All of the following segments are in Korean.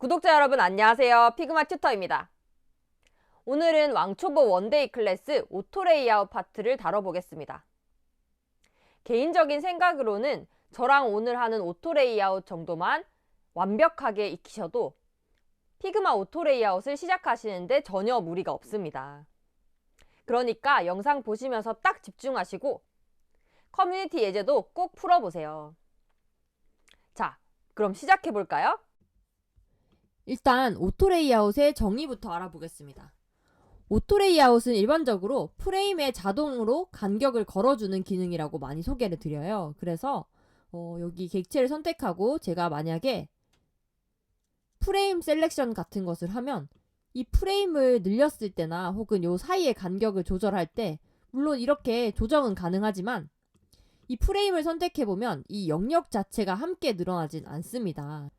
구독자 여러분 안녕하세요. 피그마 튜터입니다. 오늘은 왕초보 원데이 클래스 오토 레이아웃 파트를 다뤄보겠습니다. 개인적인 생각으로는 저랑 오늘 하는 오토 레이아웃 정도만 완벽하게 익히셔도 피그마 오토 레이아웃을 시작하시는데 전혀 무리가 없습니다. 그러니까 영상 보시면서 딱 집중하시고 커뮤니티 예제도 꼭 풀어보세요. 자, 그럼 시작해 볼까요? 일단 오토 레이아웃의 정의부터 알아보겠습니다. 오토 레이아웃은 일반적으로 프레임에 자동으로 간격을 걸어주는 기능이라고 많이 소개를 드려요. 그래서 어, 여기 객체를 선택하고 제가 만약에 프레임 셀렉션 같은 것을 하면 이 프레임을 늘렸을 때나 혹은 요 사이의 간격을 조절할 때 물론 이렇게 조정은 가능하지만 이 프레임을 선택해보면 이 영역 자체가 함께 늘어나진 않습니다.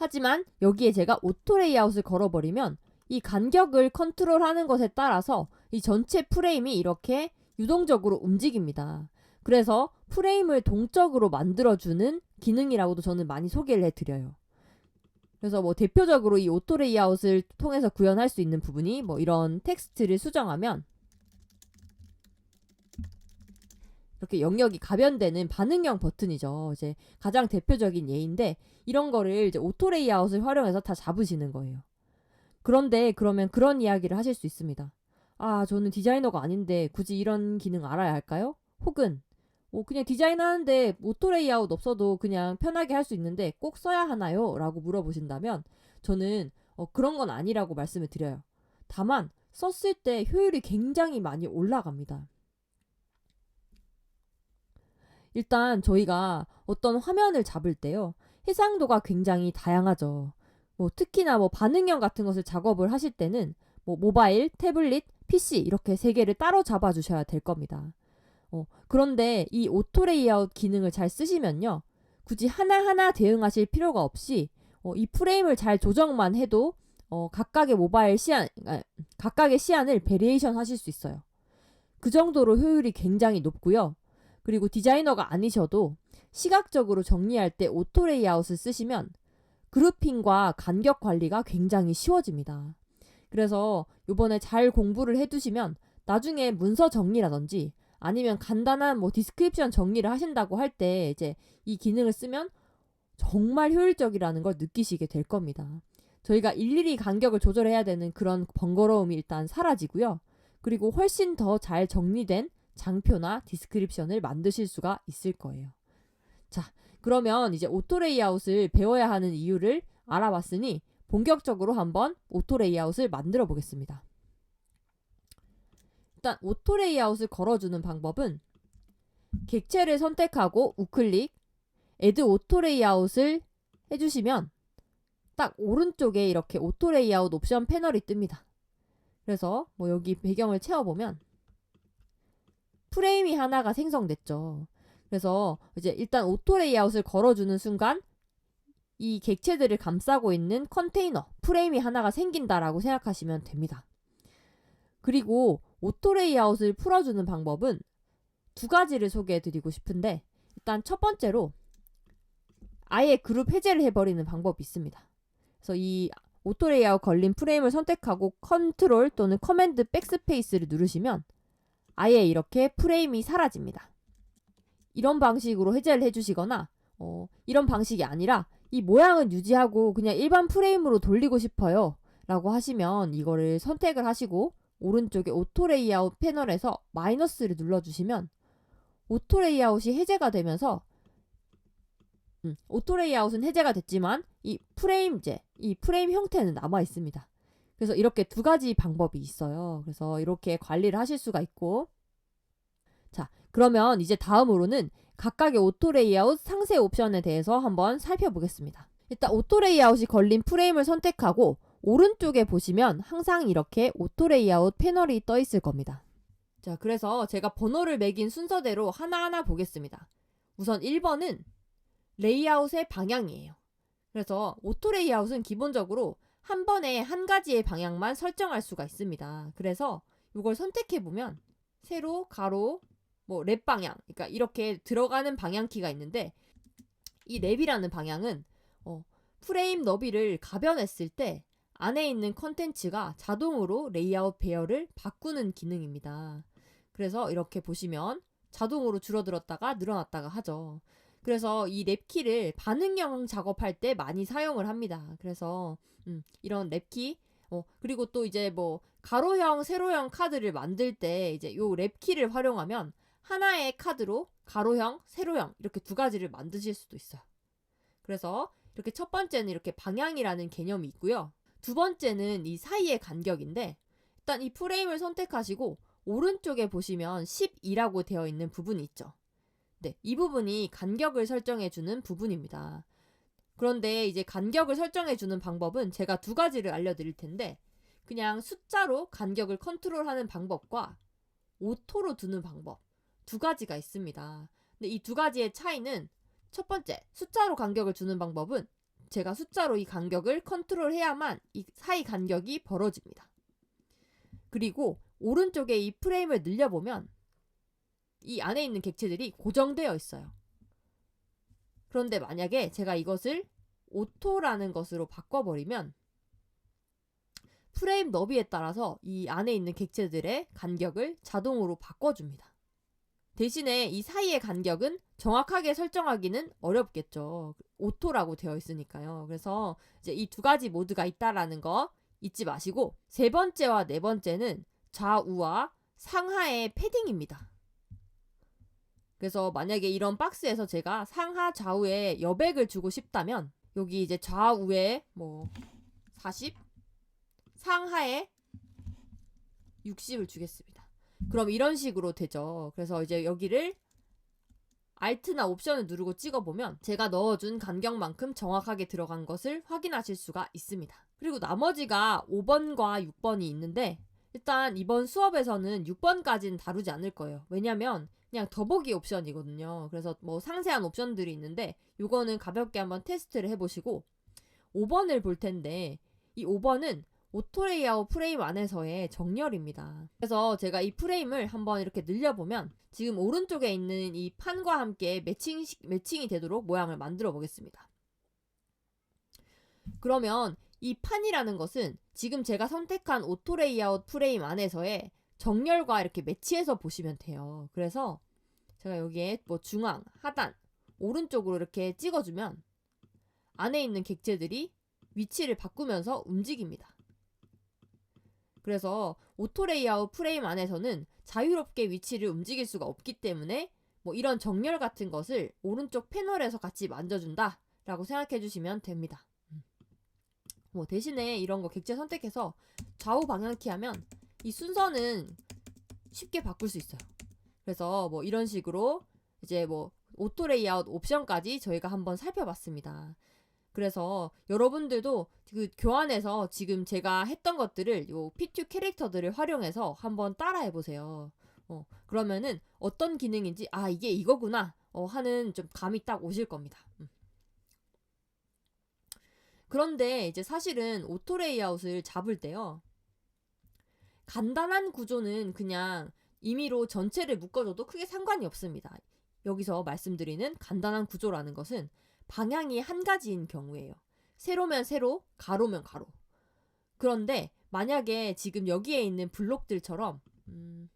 하지만 여기에 제가 오토 레이아웃을 걸어버리면 이 간격을 컨트롤하는 것에 따라서 이 전체 프레임이 이렇게 유동적으로 움직입니다. 그래서 프레임을 동적으로 만들어주는 기능이라고도 저는 많이 소개를 해드려요. 그래서 뭐 대표적으로 이 오토 레이아웃을 통해서 구현할 수 있는 부분이 뭐 이런 텍스트를 수정하면 이렇게 영역이 가변되는 반응형 버튼이죠. 이제 가장 대표적인 예인데 이런 거를 이제 오토 레이아웃을 활용해서 다 잡으시는 거예요. 그런데 그러면 그런 이야기를 하실 수 있습니다. 아, 저는 디자이너가 아닌데 굳이 이런 기능 알아야 할까요? 혹은 뭐 그냥 디자인 하는데 오토 레이아웃 없어도 그냥 편하게 할 수 있는데 꼭 써야 하나요? 라고 물어보신다면 저는 어, 그런 건 아니라고 말씀을 드려요. 다만 썼을 때 효율이 굉장히 많이 올라갑니다. 일단 저희가 어떤 화면을 잡을 때요. 해상도가 굉장히 다양하죠. 뭐 특히나 뭐 반응형 같은 것을 작업을 하실 때는 뭐 모바일, 태블릿, PC 이렇게 세 개를 따로 잡아 주셔야 될 겁니다. 어, 그런데 이 오토 레이아웃 기능을 잘 쓰시면요. 굳이 하나하나 대응하실 필요가 없이 어, 이 프레임을 잘 조정만 해도 어, 각각의 모바일 시안, 아, 각각의 시안을 베리에이션 하실 수 있어요. 그 정도로 효율이 굉장히 높고요. 그리고 디자이너가 아니셔도 시각적으로 정리할 때 오토 레이아웃을 쓰시면 그룹핑과 간격 관리가 굉장히 쉬워집니다. 그래서 요번에 잘 공부를 해두시면 나중에 문서 정리라든지 아니면 간단한 뭐 디스크립션 정리를 하신다고 할 때 이제 이 기능을 쓰면 정말 효율적이라는 걸 느끼시게 될 겁니다. 저희가 일일이 간격을 조절해야 되는 그런 번거로움이 일단 사라지고요. 그리고 훨씬 더 잘 정리된 장표나 디스크립션을 만드실 수가 있을 거예요. 자, 그러면 이제 오토 레이아웃을 배워야 하는 이유를 알아봤으니 본격적으로 한번 오토 레이아웃을 만들어 보겠습니다. 일단 오토 레이아웃을 걸어주는 방법은 객체를 선택하고 우클릭, 애드 오토 레이아웃을 해주시면 딱 오른쪽에 이렇게 오토 레이아웃 옵션 패널이 뜹니다. 그래서 뭐 여기 배경을 채워보면 프레임이 하나가 생성됐죠. 그래서 이제 일단 오토 레이아웃을 걸어주는 순간 이 객체들을 감싸고 있는 컨테이너 프레임이 하나가 생긴다라고 생각하시면 됩니다. 그리고 오토 레이아웃을 풀어주는 방법은 두 가지를 소개해 드리고 싶은데 일단 첫 번째로 아예 그룹 해제를 해버리는 방법이 있습니다. 그래서 이 오토 레이아웃 걸린 프레임을 선택하고 컨트롤 또는 커맨드 백스페이스를 누르시면 아예 이렇게 프레임이 사라집니다. 이런 방식으로 해제를 해주시거나 어, 이런 방식이 아니라 이 모양은 유지하고 그냥 일반 프레임으로 돌리고 싶어요 라고 하시면 이거를 선택을 하시고 오른쪽에 오토 레이아웃 패널에서 마이너스를 눌러주시면 오토 레이아웃이 해제가 되면서 음, 오토 레이아웃은 해제가 됐지만 이 프레임제, 이 프레임 형태는 남아 있습니다. 그래서 이렇게 두 가지 방법이 있어요. 그래서 이렇게 관리를 하실 수가 있고 자, 그러면 이제 다음으로는 각각의 오토 레이아웃 상세 옵션에 대해서 한번 살펴보겠습니다. 일단 오토 레이아웃이 걸린 프레임을 선택하고 오른쪽에 보시면 항상 이렇게 오토 레이아웃 패널이 떠 있을 겁니다. 자, 그래서 제가 번호를 매긴 순서대로 하나하나 보겠습니다. 우선 1번은 레이아웃의 방향이에요. 그래서 오토 레이아웃은 기본적으로 한 번에 한 가지의 방향만 설정할 수가 있습니다. 그래서 이걸 선택해 보면 세로, 가로, 뭐 랩 방향, 그러니까 이렇게 들어가는 방향 키가 있는데 이 랩이라는 방향은 어, 프레임 너비를 가변했을 때 안에 있는 컨텐츠가 자동으로 레이아웃 배열을 바꾸는 기능입니다. 그래서 이렇게 보시면 자동으로 줄어들었다가 늘어났다가 하죠. 그래서 이 랩키를 반응형 작업할 때 많이 사용을 합니다. 그래서 음, 이런 랩키 어, 그리고 또 이제 뭐 가로형, 세로형 카드를 만들 때 이제 요 랩키를 활용하면 하나의 카드로 가로형, 세로형 이렇게 두 가지를 만드실 수도 있어요. 그래서 이렇게 첫 번째는 이렇게 방향이라는 개념이 있고요. 두 번째는 이 사이의 간격인데 일단 이 프레임을 선택하시고 오른쪽에 보시면 12라고 되어 있는 부분이 있죠. 네, 이 부분이 간격을 설정해 주는 부분입니다. 그런데 이제 간격을 설정해 주는 방법은 제가 두 가지를 알려드릴 텐데 그냥 숫자로 간격을 컨트롤하는 방법과 오토로 두는 방법 두 가지가 있습니다. 근데 이 두 가지의 차이는 첫 번째 숫자로 간격을 주는 방법은 제가 숫자로 이 간격을 컨트롤해야만 이 사이 간격이 벌어집니다. 그리고 오른쪽에 이 프레임을 늘려보면 이 안에 있는 객체들이 고정되어 있어요. 그런데 만약에 제가 이것을 오토라는 것으로 바꿔버리면 프레임 너비에 따라서 이 안에 있는 객체들의 간격을 자동으로 바꿔줍니다. 대신에 이 사이의 간격은 정확하게 설정하기는 어렵겠죠. 오토라고 되어 있으니까요. 그래서 이제 이 두 가지 모드가 있다라는 거 잊지 마시고 세 번째와 네 번째는 좌우와 상하의 패딩입니다. 그래서 만약에 이런 박스에서 제가 상하 좌우에 여백을 주고 싶다면 여기 이제 좌우에 뭐 40, 상하에 60을 주겠습니다. 그럼 이런 식으로 되죠. 그래서 이제 여기를 Alt나 옵션을 누르고 찍어보면 제가 넣어준 간격만큼 정확하게 들어간 것을 확인하실 수가 있습니다. 그리고 나머지가 5번과 6번이 있는데 일단 이번 수업에서는 6번까지는 다루지 않을 거예요. 왜냐면 그냥 더보기 옵션이거든요. 그래서 뭐 상세한 옵션들이 있는데 요거는 가볍게 한번 테스트를 해보시고 5번을 볼 텐데 이 5번은 오토레이아웃 프레임 안에서의 정렬입니다. 그래서 제가 이 프레임을 한번 이렇게 늘려보면 지금 오른쪽에 있는 이 판과 함께 매칭, 매칭이 되도록 모양을 만들어 보겠습니다. 그러면 이 판이라는 것은 지금 제가 선택한 오토레이아웃 프레임 안에서의 정렬과 이렇게 매치해서 보시면 돼요. 그래서 제가 여기에 뭐 중앙, 하단, 오른쪽으로 이렇게 찍어주면 안에 있는 객체들이 위치를 바꾸면서 움직입니다. 그래서 오토 레이아웃 프레임 안에서는 자유롭게 위치를 움직일 수가 없기 때문에 뭐 이런 정렬 같은 것을 오른쪽 패널에서 같이 만져준다 라고 생각해 주시면 됩니다. 음. 뭐 대신에 이런 거 객체 선택해서 좌우 방향키 하면 이 순서는 쉽게 바꿀 수 있어요. 그래서 뭐 이런 식으로 이제 뭐 오토 레이아웃 옵션까지 저희가 한번 살펴봤습니다. 그래서 여러분들도 그 교환해서 지금 제가 했던 것들을 요 P2 캐릭터들을 활용해서 한번 따라해 보세요. 어, 그러면은 어떤 기능인지 아 이게 이거구나 어, 하는 좀 감이 딱 오실 겁니다. 음. 그런데 이제 사실은 오토 레이아웃을 잡을 때요. 간단한 구조는 그냥 임의로 전체를 묶어줘도 크게 상관이 없습니다. 여기서 말씀드리는 간단한 구조라는 것은 방향이 한 가지인 경우예요. 세로면 세로, 가로면 가로. 그런데 만약에 지금 여기에 있는 블록들처럼 음,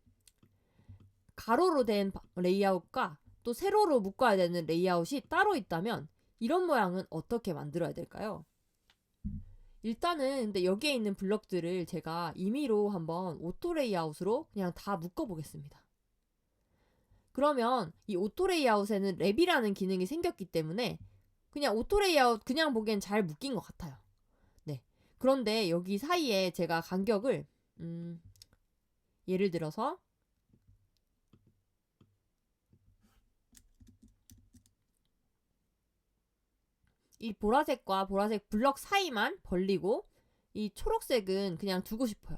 가로로 된 레이아웃과 또 세로로 묶어야 되는 레이아웃이 따로 있다면 이런 모양은 어떻게 만들어야 될까요? 일단은 근데 여기에 있는 블럭들을 제가 임의로 한번 오토 레이아웃으로 그냥 다 묶어 보겠습니다. 그러면 이 오토 레이아웃에는 랩이라는 기능이 생겼기 때문에 그냥 오토 레이아웃 그냥 보기엔 잘 묶인 것 같아요. 네. 그런데 여기 사이에 제가 간격을 음, 예를 들어서 이 보라색과 보라색 블럭 사이만 벌리고 이 초록색은 그냥 두고 싶어요.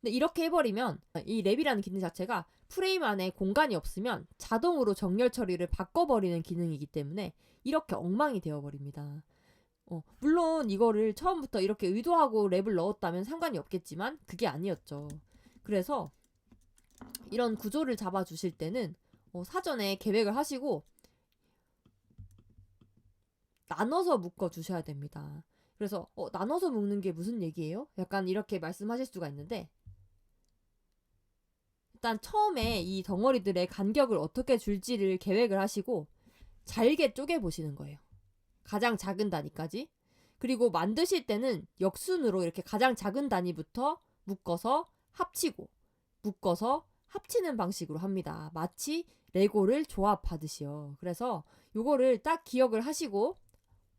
근데 이렇게 해버리면 이 랩이라는 기능 자체가 프레임 안에 공간이 없으면 자동으로 정렬 처리를 바꿔버리는 기능이기 때문에 이렇게 엉망이 되어버립니다. 어, 물론 이거를 처음부터 이렇게 의도하고 랩을 넣었다면 상관이 없겠지만 그게 아니었죠. 그래서 이런 구조를 잡아주실 때는 어, 사전에 계획을 하시고 나눠서 묶어 주셔야 됩니다. 그래서 어, 나눠서 묶는 게 무슨 얘기예요? 약간 이렇게 말씀하실 수가 있는데 일단 처음에 이 덩어리들의 간격을 어떻게 줄지를 계획을 하시고 잘게 쪼개 보시는 거예요. 가장 작은 단위까지. 그리고 만드실 때는 역순으로 이렇게 가장 작은 단위부터 묶어서 합치고 묶어서 합치는 방식으로 합니다. 마치 레고를 조합하듯이요. 그래서 요거를 딱 기억을 하시고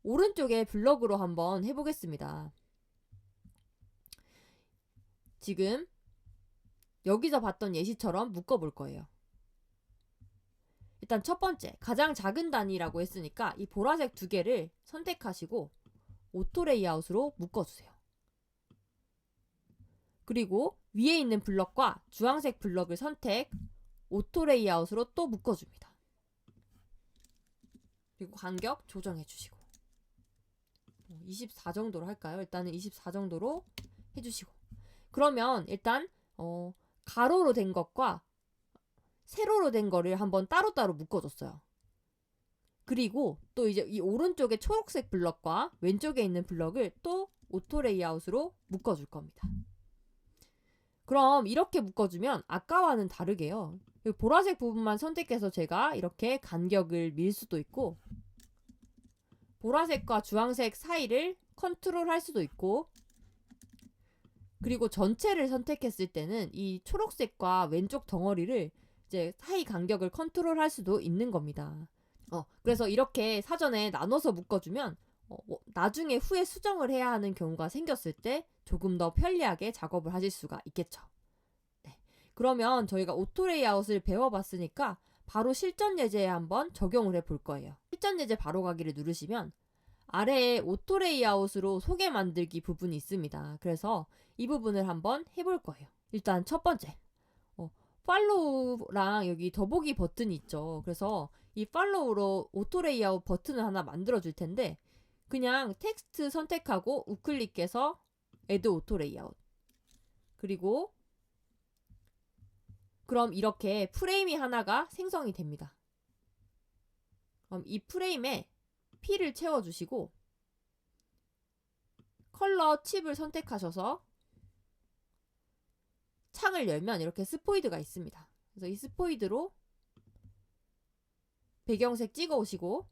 오른쪽에 블럭으로 한번 해보겠습니다. 지금 여기서 봤던 예시처럼 묶어볼 거예요. 일단 첫 번째, 가장 작은 단위라고 했으니까 이 보라색 두 개를 선택하시고 오토 레이아웃으로 묶어주세요. 그리고 위에 있는 블럭과 주황색 블럭을 선택, 오토 레이아웃으로 또 묶어줍니다. 그리고 간격 조정해 주시고 24 정도로 할까요? 일단은 24 정도로 해주시고 그러면 일단 어, 가로로 된 것과 세로로 된 거를 한번 따로따로 묶어줬어요. 그리고 또 이제 이 오른쪽에 초록색 블럭과 왼쪽에 있는 블럭을 또 오토 레이아웃으로 묶어줄 겁니다. 그럼 이렇게 묶어주면 아까와는 다르게요. 이 보라색 부분만 선택해서 제가 이렇게 간격을 밀 수도 있고 보라색과 주황색 사이를 컨트롤 할 수도 있고 그리고 전체를 선택했을 때는 이 초록색과 왼쪽 덩어리를 이제 사이 간격을 컨트롤 할 수도 있는 겁니다. 어, 그래서 이렇게 사전에 나눠서 묶어주면 어, 뭐 나중에 후에 수정을 해야 하는 경우가 생겼을 때 조금 더 편리하게 작업을 하실 수가 있겠죠. 네. 그러면 저희가 오토 레이아웃을 배워봤으니까 바로 실전 예제에 한번 적용을 해 볼 거예요. 실전 예제 바로 가기를 누르시면 아래에 오토 레이아웃으로 소개 만들기 부분이 있습니다. 그래서 이 부분을 한번 해볼 거예요. 일단 첫 번째, 어, 팔로우랑 여기 더보기 버튼이 있죠. 그래서 이 팔로우로 오토 레이아웃 버튼을 하나 만들어 줄 텐데 그냥 텍스트 선택하고 우클릭해서 애드 오토 레이아웃 그리고 그럼 이렇게 프레임이 하나가 생성이 됩니다. 그럼 이 프레임에 P를 채워주시고 컬러 칩을 선택하셔서 창을 열면 이렇게 스포이드가 있습니다. 그래서 이 스포이드로 배경색 찍어 오시고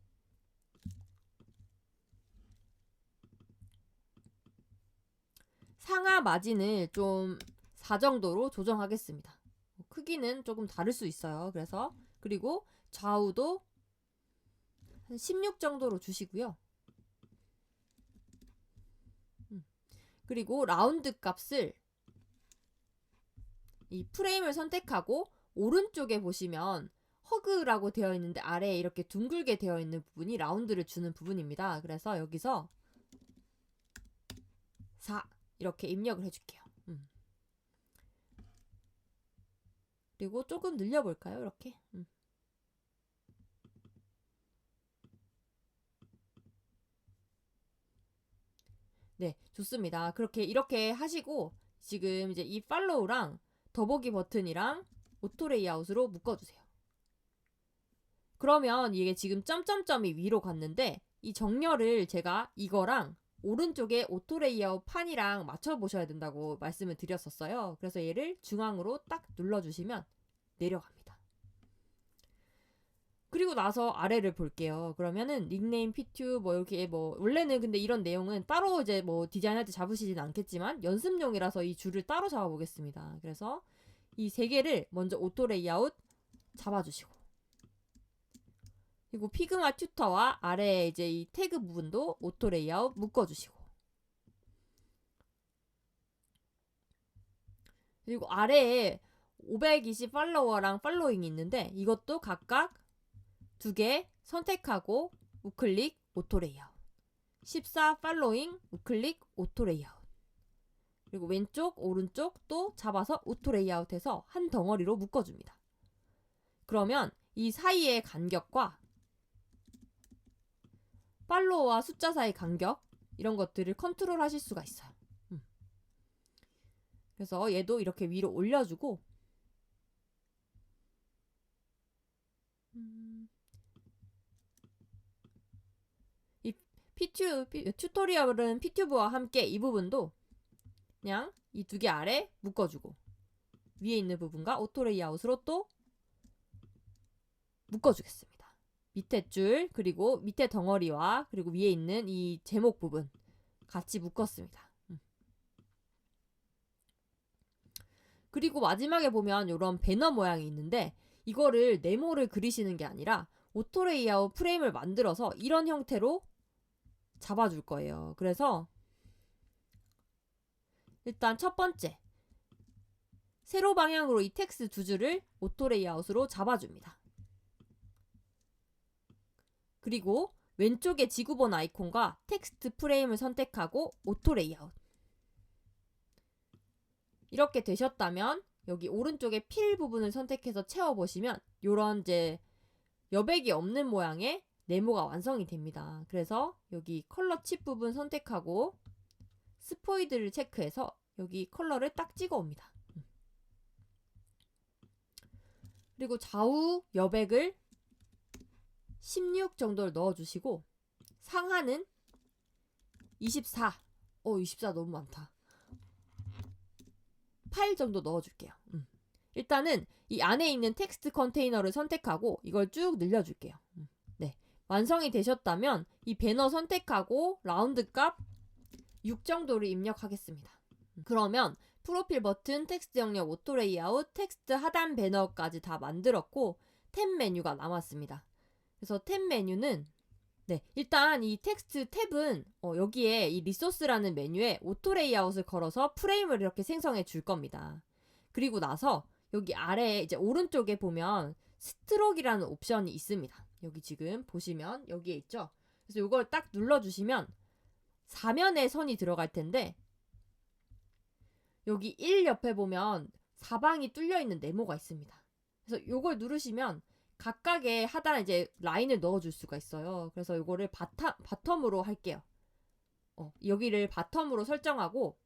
상하 마진을 좀 4 정도로 조정하겠습니다. 크기는 조금 다를 수 있어요. 그래서 그리고 좌우도 한 16 정도로 주시고요. 음. 그리고 라운드 값을 이 프레임을 선택하고 오른쪽에 보시면 허그라고 되어 있는데 아래에 이렇게 둥글게 되어 있는 부분이 라운드를 주는 부분입니다. 그래서 여기서 4 이렇게 입력을 해줄게요. 음. 그리고 조금 늘려볼까요? 이렇게. 음. 네, 좋습니다. 그렇게 이렇게 하시고 지금 이제 이 팔로우랑 더보기 버튼이랑 오토 레이아웃으로 묶어주세요. 그러면 이게 지금 점점점이 위로 갔는데 이 정렬을 제가 이거랑 오른쪽에 오토 레이아웃 판이랑 맞춰 보셔야 된다고 말씀을 드렸었어요. 그래서 얘를 중앙으로 딱 눌러 주시면 내려갑니다. 그리고 나서 아래를 볼게요. 그러면은 닉네임 P2 뭐 이렇게 뭐 원래는 근데 이런 내용은 따로 이제 뭐 디자인할 때 잡으시진 않겠지만 연습용이라서 이 줄을 따로 잡아 보겠습니다. 그래서 이 세 개를 먼저 오토 레이아웃 잡아 주시고 그리고 피그마 튜터와 아래에 이제 이 태그 부분도 오토 레이아웃 묶어주시고. 그리고 아래에 520 팔로워랑 팔로잉이 있는데 이것도 각각 두 개 선택하고 우클릭 오토 레이아웃. 14 팔로잉 우클릭 오토 레이아웃. 그리고 왼쪽 오른쪽 또 잡아서 오토 레이아웃해서 한 덩어리로 묶어줍니다. 그러면 이 사이의 간격과 팔로워와 숫자 사이 간격 이런 것들을 컨트롤 하실 수가 있어요. 음. 그래서 얘도 이렇게 위로 올려주고 음. 이 피튜, 피, 튜토리얼은 피튜브와 함께 이 부분도 그냥 이 두 개 아래 묶어주고 위에 있는 부분과 오토 레이아웃으로 또 묶어주겠습니다. 밑에 줄 그리고 밑에 덩어리와 그리고 위에 있는 이 제목 부분 같이 묶었습니다. 음. 그리고 마지막에 보면 이런 배너 모양이 있는데 이거를 네모를 그리시는 게 아니라 오토 레이아웃 프레임을 만들어서 이런 형태로 잡아줄 거예요. 그래서 일단 첫 번째 세로 방향으로 이 텍스트 두 줄을 오토 레이아웃으로 잡아줍니다. 그리고 왼쪽에 지구본 아이콘과 텍스트 프레임을 선택하고 오토 레이아웃. 이렇게 되셨다면 여기 오른쪽에 필 부분을 선택해서 채워보시면 요런 이제 여백이 없는 모양의 네모가 완성이 됩니다. 그래서 여기 컬러 칩 부분 선택하고 스포이드를 체크해서 여기 컬러를 딱 찍어 옵니다. 그리고 좌우 여백을 16 정도를 넣어주시고 상하는 24. 어, 24 너무 많다. 8 정도 넣어줄게요. 음. 일단은 이 안에 있는 텍스트 컨테이너를 선택하고 이걸 쭉 늘려줄게요. 음. 네. 완성이 되셨다면 이 배너 선택하고 라운드 값 6 정도를 입력하겠습니다. 음. 그러면 프로필 버튼, 텍스트 영역, 오토 레이아웃, 텍스트 하단 배너까지 다 만들었고 탭 메뉴가 남았습니다. 그래서 탭 메뉴는 네 일단 이 텍스트 탭은 어, 여기에 이 리소스라는 메뉴에 오토 레이아웃을 걸어서 프레임을 이렇게 생성해 줄 겁니다. 그리고 나서 여기 아래에 이제 오른쪽에 보면 스트로크라는 옵션이 있습니다. 여기 지금 보시면 여기에 있죠. 그래서 이걸 딱 눌러주시면 사면에 선이 들어갈 텐데 여기 1 옆에 보면 사방이 뚫려 있는 네모가 있습니다. 그래서 이걸 누르시면 각각의 하단에 이제 라인을 넣어줄 수가 있어요. 그래서 이거를 바타, 바텀으로 할게요. 어, 여기를 바텀으로 설정하고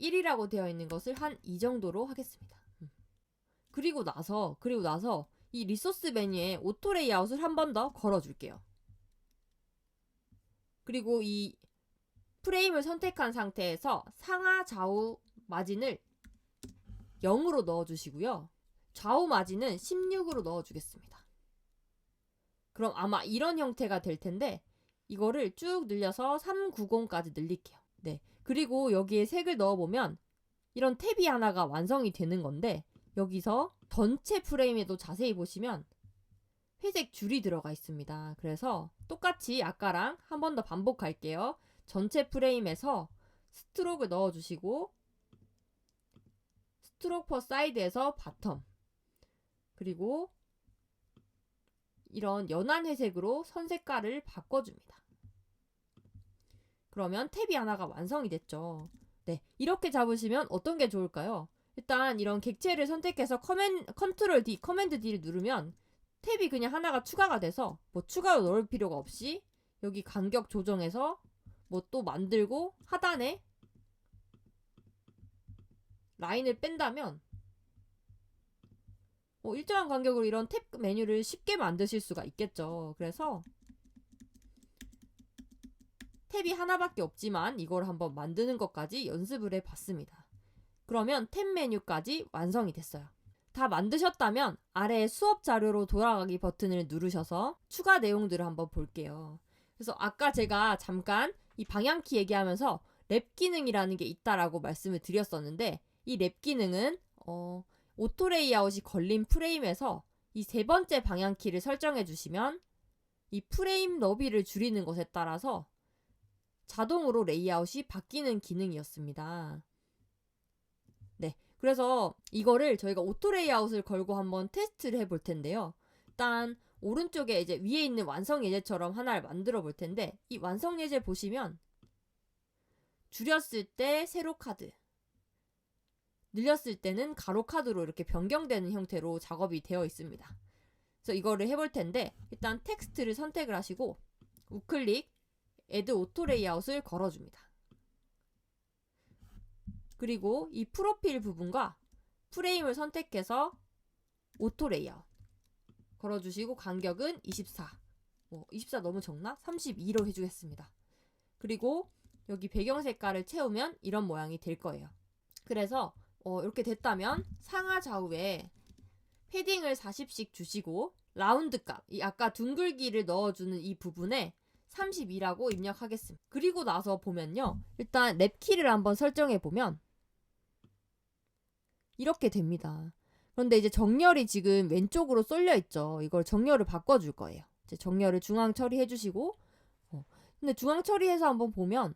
1이라고 되어 있는 것을 한 이 정도로 하겠습니다. 음. 그리고 나서 그리고 나서 이 리소스 메뉴에 오토 레이아웃을 한 번 더 걸어줄게요. 그리고 이 프레임을 선택한 상태에서 상하 좌우 마진을 0으로 넣어주시고요. 좌우 마진은 16으로 넣어주겠습니다. 그럼 아마 이런 형태가 될 텐데 이거를 쭉 늘려서 390까지 늘릴게요. 네. 그리고 여기에 색을 넣어보면 이런 탭이 하나가 완성이 되는 건데 여기서 전체 프레임에도 자세히 보시면 회색 줄이 들어가 있습니다. 그래서 똑같이 아까랑 한 번 더 반복할게요. 전체 프레임에서 스트로크 넣어주시고 스트로크 퍼 사이드에서 바텀 그리고 이런 연한 회색으로 선 색깔을 바꿔줍니다. 그러면 탭이 하나가 완성이 됐죠. 네, 이렇게 잡으시면 어떤 게 좋을까요? 일단 이런 객체를 선택해서 커맨, 컨트롤 D, 커맨드 D를 누르면 탭이 그냥 하나가 추가가 돼서 뭐 추가로 넣을 필요가 없이 여기 간격 조정해서 뭐 또 만들고 하단에 라인을 뺀다면 뭐 일정한 간격으로 이런 탭 메뉴를 쉽게 만드실 수가 있겠죠. 그래서 탭이 하나밖에 없지만 이걸 한번 만드는 것까지 연습을 해봤습니다. 그러면 탭 메뉴까지 완성이 됐어요. 다 만드셨다면 아래 수업 자료로 돌아가기 버튼을 누르셔서 추가 내용들을 한번 볼게요. 그래서 아까 제가 잠깐 이 방향키 얘기하면서 랩 기능이라는 게 있다라고 말씀을 드렸었는데 이 랩 기능은 어, 오토 레이아웃이 걸린 프레임에서 이 세 번째 방향 키를 설정해 주시면 이 프레임 너비를 줄이는 것에 따라서 자동으로 레이아웃이 바뀌는 기능이었습니다. 네. 그래서 이거를 저희가 오토 레이아웃을 걸고 한번 테스트를 해 볼 텐데요. 일단 오른쪽에 이제 위에 있는 완성 예제처럼 하나를 만들어 볼 텐데 이 완성 예제 보시면 줄였을 때 세로 카드 늘렸을 때는 가로 카드로 이렇게 변경되는 형태로 작업이 되어 있습니다. 그래서 이거를 해볼 텐데 일단 텍스트를 선택을 하시고 우클릭 Add Auto Layout을 걸어줍니다. 그리고 이 프로필 부분과 프레임을 선택해서 오토 레이아웃 걸어주시고 간격은 24. 뭐 24 너무 적나? 32로 해주겠습니다. 그리고 여기 배경 색깔을 채우면 이런 모양이 될 거예요. 그래서 어, 이렇게 됐다면 상하 좌우에 패딩을 40씩 주시고 라운드 값, 이 아까 둥글기를 넣어주는 이 부분에 32라고 입력하겠습니다. 그리고 나서 보면요. 일단 랩키를 한번 설정해 보면 이렇게 됩니다. 그런데 이제 정렬이 지금 왼쪽으로 쏠려 있죠. 이걸 정렬을 바꿔줄 거예요. 이제 정렬을 중앙 처리해 주시고 어. 근데 중앙 처리해서 한번 보면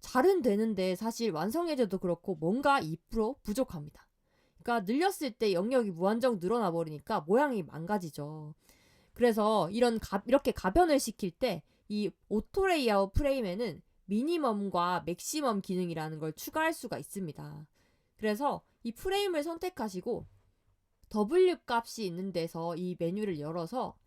잘은 되는데 사실 완성해져도 그렇고 뭔가 2% 부족합니다. 그러니까 늘렸을 때 영역이 무한정 늘어나 버리니까 모양이 망가지죠. 그래서 이런 가, 이렇게 가변을 시킬 때 이 오토 레이아웃 프레임에는 미니멈과 맥시멈 기능이라는 걸 추가할 수가 있습니다. 그래서 이 프레임을 선택하시고 W 값이 있는 데서 이 메뉴를 열어서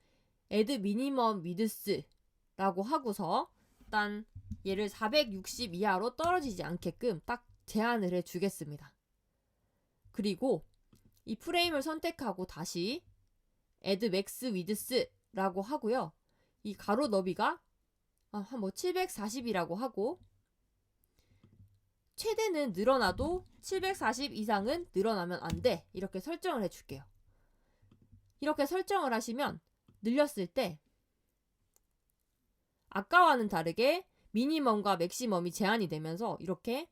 add minimum width라고 하고서 일단 얘를 460 이하로 떨어지지 않게끔 딱 제한을 해 주겠습니다. 그리고 이 프레임을 선택하고 다시 add max width라고 하고요. 이 가로 너비가 아, 한뭐 740이라고 하고 최대는 늘어나도 740 이상은 늘어나면 안 돼. 이렇게 설정을 해 줄게요. 이렇게 설정을 하시면 늘렸을 때 아까와는 다르게 미니멈과 맥시멈이 제한이 되면서 이렇게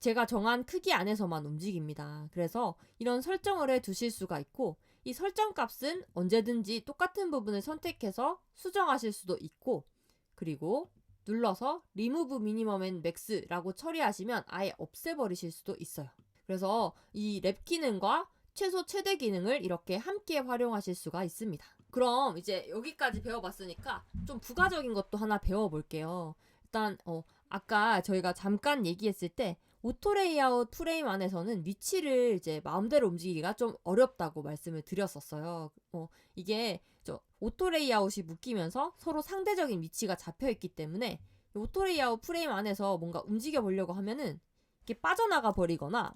제가 정한 크기 안에서만 움직입니다. 그래서 이런 설정을 해 두실 수가 있고 이 설정 값은 언제든지 똑같은 부분을 선택해서 수정하실 수도 있고 그리고 눌러서 remove minimum max라고 처리하시면 아예 없애버리실 수도 있어요. 그래서 이 랩 기능과 최소 최대 기능을 이렇게 함께 활용하실 수가 있습니다. 그럼 이제 여기까지 배워봤으니까 좀 부가적인 것도 하나 배워볼게요. 일단 어, 아까 저희가 잠깐 얘기했을 때 오토 레이아웃 프레임 안에서는 위치를 이제 마음대로 움직이기가 좀 어렵다고 말씀을 드렸었어요. 어, 이게 저 오토 레이아웃이 묶이면서 서로 상대적인 위치가 잡혀 있기 때문에 오토 레이아웃 프레임 안에서 뭔가 움직여 보려고 하면은 이게 빠져나가 버리거나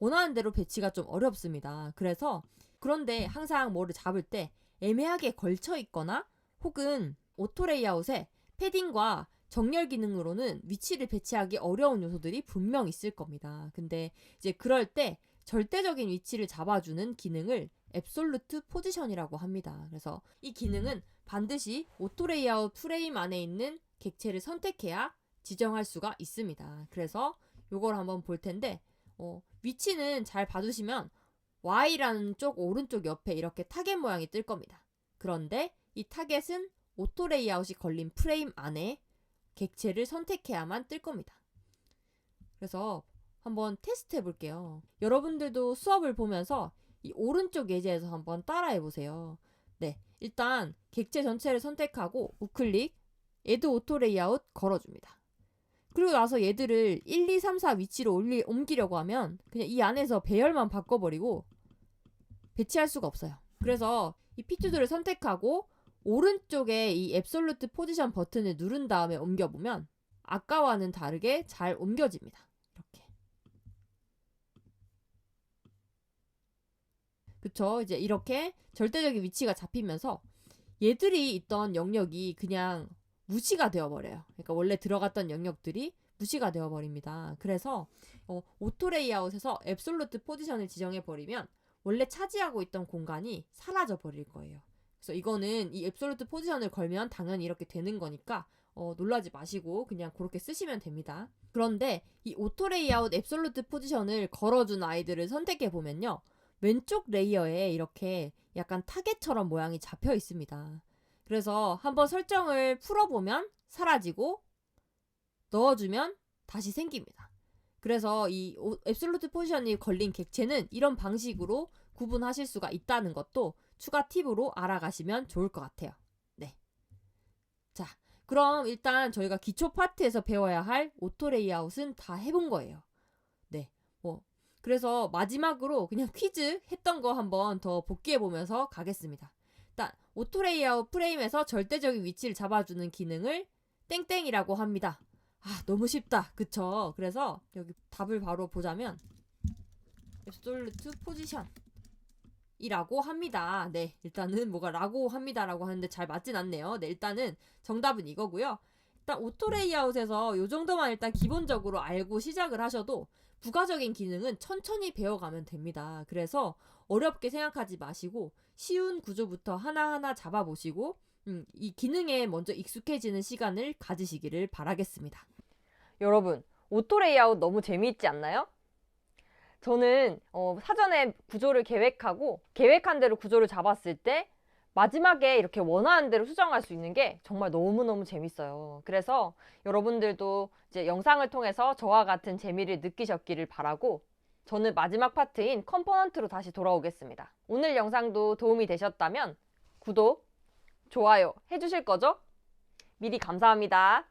원하는 대로 배치가 좀 어렵습니다. 그래서 그런데 항상 뭐를 잡을 때 애매하게 걸쳐 있거나 혹은 오토 레이아웃에 패딩과 정렬 기능으로는 위치를 배치하기 어려운 요소들이 분명 있을 겁니다. 근데 이제 그럴 때 절대적인 위치를 잡아주는 기능을 앱솔루트 포지션이라고 합니다. 그래서 이 기능은 반드시 오토 레이아웃 프레임 안에 있는 객체를 선택해야 지정할 수가 있습니다. 그래서 요걸 한번 볼 텐데 어, 위치는 잘 봐주시면 Y라는 쪽 오른쪽 옆에 이렇게 타겟 모양이 뜰 겁니다. 그런데 이 타겟은 오토 레이아웃이 걸린 프레임 안에 객체를 선택해야만 뜰 겁니다. 그래서 한번 테스트 해볼게요. 여러분들도 수업을 보면서 이 오른쪽 예제에서 한번 따라해 보세요. 네, 일단 객체 전체를 선택하고 우클릭, 에드 오토 레이아웃 걸어줍니다. 그리고 나서 얘들을 1, 2, 3, 4 위치로 옮기려고 하면 그냥 이 안에서 배열만 바꿔버리고 배치할 수가 없어요. 그래서 이 피투드를 선택하고 오른쪽에 이 앱솔루트 포지션 버튼을 누른 다음에 옮겨보면 아까와는 다르게 잘 옮겨집니다. 이렇게. 그쵸? 이제 이렇게 절대적인 위치가 잡히면서 얘들이 있던 영역이 그냥 무시가 되어버려요. 그러니까 원래 들어갔던 영역들이 무시가 되어버립니다. 그래서 어, 오토 레이아웃에서 앱솔루트 포지션을 지정해버리면 원래 차지하고 있던 공간이 사라져 버릴 거예요. 그래서 이거는 이 앱솔루트 포지션을 걸면 당연히 이렇게 되는 거니까 어, 놀라지 마시고 그냥 그렇게 쓰시면 됩니다. 그런데 이 오토 레이아웃 앱솔루트 포지션을 걸어준 아이들을 선택해 보면요. 왼쪽 레이어에 이렇게 약간 타겟처럼 모양이 잡혀 있습니다. 그래서 한번 설정을 풀어보면 사라지고 넣어주면 다시 생깁니다. 그래서 이 오- 앱솔루트 포지션이 걸린 객체는 이런 방식으로 구분하실 수가 있다는 것도 추가 팁으로 알아가시면 좋을 것 같아요. 네. 자, 그럼 일단 저희가 기초 파트에서 배워야 할 오토 레이아웃은 다 해본 거예요. 네. 뭐, 그래서 마지막으로 그냥 퀴즈 했던 거 한번 더 복기해 보면서 가겠습니다. 일단, 오토 레이아웃 프레임에서 절대적인 위치를 잡아주는 기능을 땡땡이라고 합니다. 아, 너무 쉽다. 그쵸? 그래서 여기 답을 바로 보자면, 앱솔루트 포지션. 이라고 합니다. 네, 일단은 뭐가 라고 합니다라고 하는데 잘 맞진 않네요. 네, 일단은 정답은 이거고요. 일단 오토 레이아웃에서 요 정도만 일단 기본적으로 알고 시작을 하셔도 부가적인 기능은 천천히 배워가면 됩니다. 그래서 어렵게 생각하지 마시고 쉬운 구조부터 하나하나 잡아보시고 음, 이 기능에 먼저 익숙해지는 시간을 가지시기를 바라겠습니다. 여러분, 오토 레이아웃 너무 재미있지 않나요? 저는 어, 사전에 구조를 계획하고 계획한 대로 구조를 잡았을 때 마지막에 이렇게 원하는 대로 수정할 수 있는 게 정말 너무너무 재밌어요. 그래서 여러분들도 이제 영상을 통해서 저와 같은 재미를 느끼셨기를 바라고 저는 마지막 파트인 컴포넌트로 다시 돌아오겠습니다. 오늘 영상도 도움이 되셨다면 구독, 좋아요 해주실 거죠? 미리 감사합니다.